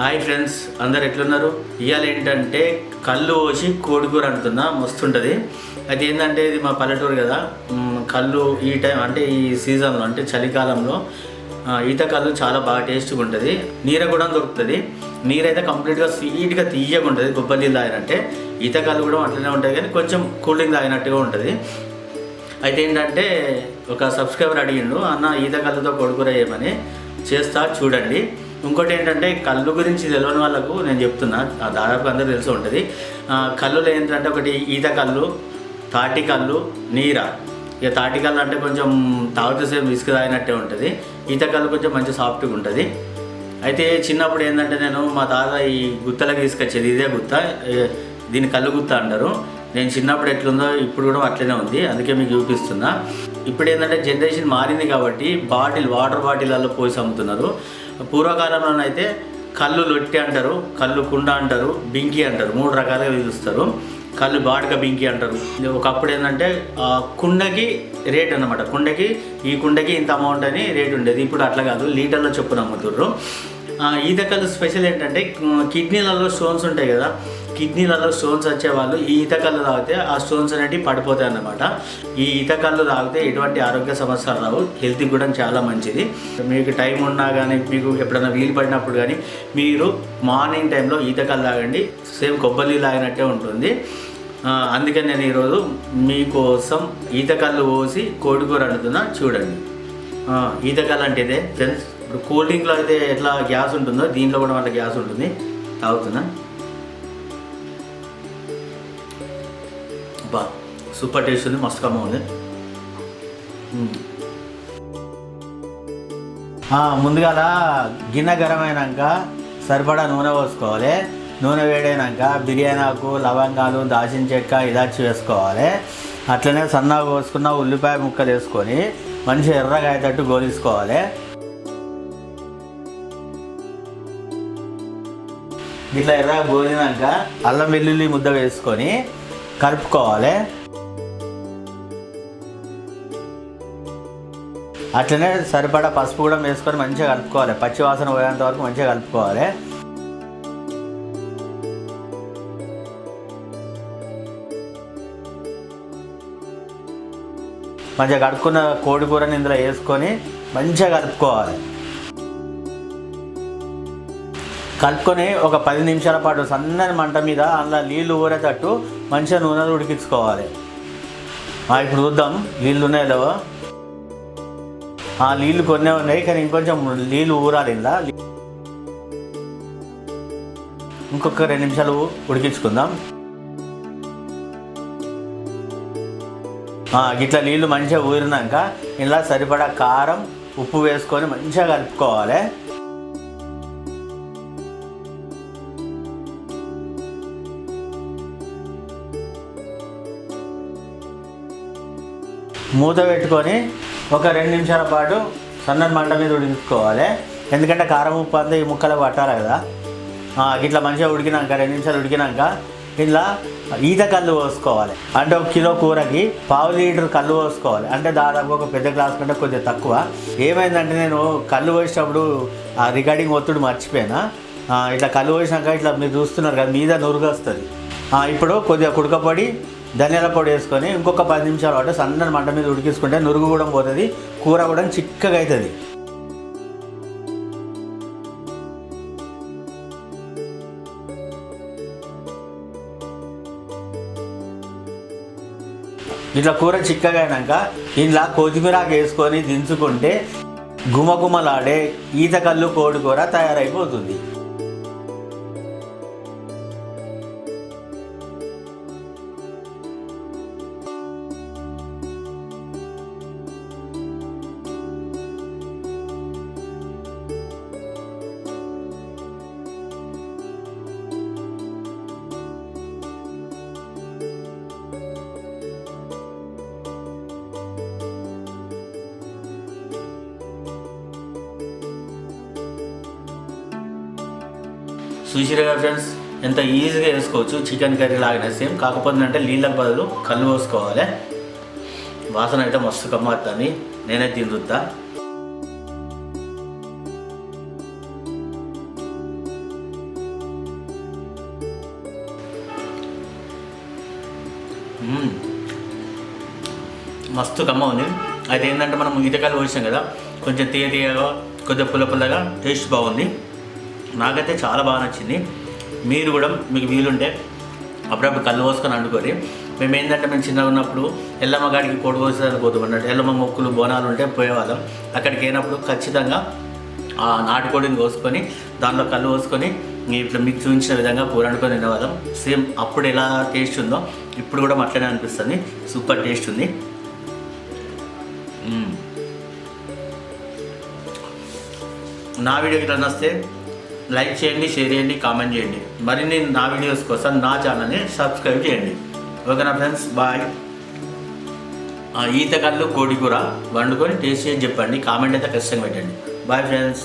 Hi friends అందరు ఎట్లున్నారు? ఇవాళ ఏంటంటే కళ్ళు పోసి కోడికూర అంటున్నా మస్తుంటుంది. అది ఏంటంటే ఇది మా పల్లెటూరు కదా కళ్ళు ఈ టైం అంటే ఈ సీజన్లో అంటే చలికాలంలో ఈత కళ్ళు చాలా బాగా టేస్ట్గా ఉంటుంది. నీర కూడా దొరుకుతుంది. నీరైతే కంప్లీట్గా స్వీట్గా తీయగా ఉంటుంది కొబ్బరి నీళ్ళు తాగినట్టే. ఈత కళ్ళు కూడా అట్లనే ఉంటుంది కానీ కొంచెం కూల్ డ్రింక్ తాగినట్టుగా ఉంటుంది. అయితే ఏంటంటే ఒక సబ్స్క్రైబర్ అడిగిండు అన్న ఈత కళ్ళుతో కొడుకుర చేయమని చేస్తా చూడండి. ఇంకోటి ఏంటంటే కళ్ళు గురించి తెలియని వాళ్ళకు నేను చెప్తున్నా ఆ దాదాపు అందరూ తెలిసి ఉంటుంది. కళ్ళులో ఏంటంటే ఒకటి ఈత కళ్ళు తాటి కళ్ళు నీర. ఇక తాటి కళ్ళు అంటే కొంచెం తాగుతూ సేపు తాగినట్టే ఉంటుంది. ఈత కళ్ళు కొంచెం మంచి సాఫ్ట్గా ఉంటుంది. అయితే చిన్నప్పుడు ఏంటంటే నేను మా తాత ఈ గుత్తలకు తీసుకొచ్చేది ఇదే గుత్త. దీని దీన్ని కళ్ళు గుత్త అంటారు. నేను చిన్నప్పుడు ఎట్లుందో ఇప్పుడు కూడా అట్లనే ఉంది. అందుకే మీకు చూపిస్తున్నా. ఇప్పుడు ఏంటంటే జనరేషన్ మారింది కాబట్టి బాటిల్ వాటర్ బాటిల్లో పోసి అమ్ముతున్నారు. పూర్వకాలంలో అయితే కళ్ళు లొట్టి అంటారు కళ్ళు కుండ అంటారు బింకి అంటారు. మూడు రకాలుగా పిలుస్తారు కళ్ళు బాడక బింకి అంటారు. ఒకప్పుడు ఏంటంటే కుండకి రేట్ అన్నమాట. కుండకి ఈ కుండకి ఇంత అమౌంట్ అని రేట్ ఉండేది. ఇప్పుడు అట్లా కాదు లీటర్లో చొప్పున అమ్ముతుర్రు. ఈత కళ్ళు స్పెషల్ ఏంటంటే కిడ్నీలలో స్టోన్స్ ఉంటాయి కదా కిడ్నీలలో స్టోన్స్ వచ్చేవాళ్ళు ఈ ఈత కళ్ళు తాగితే ఆ స్టోన్స్ అనేవి పడిపోతాయి అన్నమాట. ఈ ఈత కళ్ళు తాగితే ఎటువంటి ఆరోగ్య సమస్యలు రావు. హెల్త్కి కూడా చాలా మంచిది. మీకు టైం ఉన్నా కానీ మీకు ఎప్పుడైనా వీలు పడినప్పుడు కానీ మీరు మార్నింగ్ టైంలో ఈత కళ్ళు తాగండి. సేమ్ కొబ్బరి తాగినట్టే ఉంటుంది. అందుకని నేను ఈరోజు మీకోసం ఈత కళ్ళు పోసి కోడికూర వండుతున్నా చూడండి. ఈతకళ్ళు ఈత కళ్ళు అంటే ఇదే. ఫ్రెండ్స్ ఇప్పుడు కూల్ డ్రింక్లో అయితే ఎట్లా గ్యాస్ ఉంటుందో దీంట్లో కూడా వాళ్ళ గ్యాస్ ఉంటుంది. తాగుతున్నా. బా సూపర్ టేస్ట్ ఉంది మస్తు కమ్మ ఉంది. ముందుగాల గిన్నె గరం అయినాక సరిపడా నూనె పోసుకోవాలి. నూనె వేడైనాక బిర్యానీ ఆకు లవంగాలు దాచిన చెక్క ఇలాచి వేసుకోవాలి. అట్లనే సన్నగా కోసుకున్న ఉల్లిపాయ ముక్కలు వేసుకొని మంచి ఎర్రగా అయ్యేటట్టు గోలుసుకోవాలి ఇట్లా ఎర్రగా గోలినాక అల్లం వెల్లుల్లి ముద్ద వేసుకొని కలుపుకోవాలి. అట్లనే సరిపడా పసుపు కూడా వేసుకొని మంచిగా కలుపుకోవాలి. పచ్చి వాసన పోయేంత వరకు మంచిగా కలుపుకోవాలి. మంచిగా కడుక్కున్న కోడి కూరని ఇందులో వేసుకొని మంచిగా కలుపుకోవాలి. కలుపుకొని ఒక పది నిమిషాల పాటు సన్నని మంట మీద అందులో నీళ్ళు ఊరేటట్టు మంచిగా నూనెలు ఉడికించుకోవాలి. ఆ, ఇప్పుడు చూద్దాం నీళ్ళు ఉన్నాయి లేవో? ఆ నీళ్ళు కొన్నే ఉన్నాయి కానీ ఇంకొంచెం నీళ్ళు ఊరాలి ఇలా ఇంకొక రెండు నిమిషాలు ఉడికించుకుందాం. గిట్ల నీళ్ళు మంచిగా ఊరినాక ఇలా సరిపడా కారం ఉప్పు వేసుకొని మంచిగా కలుపుకోవాలి. మూత పెట్టుకొని ఒక రెండు నిమిషాల పాటు సన్నని మంట మీద ఉడికించుకోవాలి. ఎందుకంటే కారం ఉప్పు అంతా ఈ ముక్కలు పట్టాలి కదా. ఇట్లా మంచిగా ఉడికినాక రెండు నిమిషాలు ఉడికినాక ఇట్లా ఈత కళ్ళు పోసుకోవాలి. అంటే ఒక కిలో కూరకి పావు లీటర్ కళ్ళు పోసుకోవాలి. అంటే దాదాపు ఒక పెద్ద గ్లాస్ కంటే కొద్దిగా తక్కువ. ఏమైందంటే నేను కళ్ళు పోసేటప్పుడు ఆ రికార్డింగ్ ఒత్తిడి మర్చిపోయినా. ఇట్లా కళ్ళు పోసినాక ఇట్లా మీరు చూస్తున్నారు కదా మీద నురుగు వస్తుంది ఇప్పుడు కొద్దిగా కుడకపడి ధనియాల పొడి వేసుకొని ఇంకొక పది నిమిషాలు పాటు సన్నని మంట మీద ఉడికించుకుంటే నురుగు కూడా పోతుంది కూర కూడా చిక్కగా అవుతుంది ఇట్లా కూర చిక్కగా అయినాక ఇంట్లో కొత్తిమీరాకు వేసుకొని దించుకుంటే గుమగుమలాడే ఈత కళ్ళు కోడి కూర తయారైపోతుంది. చూసిరుగా ఫ్రెండ్స్ ఎంత ఈజీగా వేసుకోవచ్చు. చికెన్ కర్రీ లాగిన సేమ్ కాకపోతే అంటే నీళ్ళకి బదులు కళ్ళు పోసుకోవాలి వాసన అయితే మస్తు కమ్మార్తాన్ని నేనే తిందుతా మస్తు కమ్మ ఉంది. అయితే ఏంటంటే మనం ఈతకాయలు పోసాం కదా కొంచెం తీయ తీయగా కొద్దిగా పుల్ల పుల్లగా టేస్ట్ బాగుంది. నాకైతే చాలా బాగా నచ్చింది. మీరు కూడా మీకు వీలుంటే అప్పుడప్పుడు కళ్ళు పోసుకొని వండుకోరి మేము ఏంటంటే మేము చిన్నగా ఉన్నప్పుడు ఎల్లమ్మ గాడికి కోడి కోసేదానికి పోతాం అన్నట్టు. ఎల్లమ్మ మొక్కులు బోనాలు ఉంటే పోయేవాళ్ళం. అక్కడికి అయినప్పుడు ఖచ్చితంగా ఆ నాటుకోడిని కోసుకొని దానిలో కళ్ళు పోసుకొని ఇట్లా మీకు చూపించిన విధంగా కూర వండుకొని తినేవాళ్ళం. సేమ్ అప్పుడు ఎలా టేస్ట్ ఉందో ఇప్పుడు కూడా అట్లనే అనిపిస్తుంది. సూపర్ టేస్ట్ ఉంది. నా వీడియోకి ఇట్లా నస్తే లైక్ చేయండి షేర్ చేయండి కామెంట్ చేయండి. మరిన్ని నా వీడియోస్ కోసం నా ఛానల్ని సబ్స్క్రైబ్ చేయండి. ఓకేనా ఫ్రెండ్స్? బాయ్. ఈత కళ్ళు కోడి కూర వండుకొని టేస్ట్ చేసి చెప్పండి. కామెంట్ అయితే ఖచ్చితంగా పెట్టండి. Bye friends.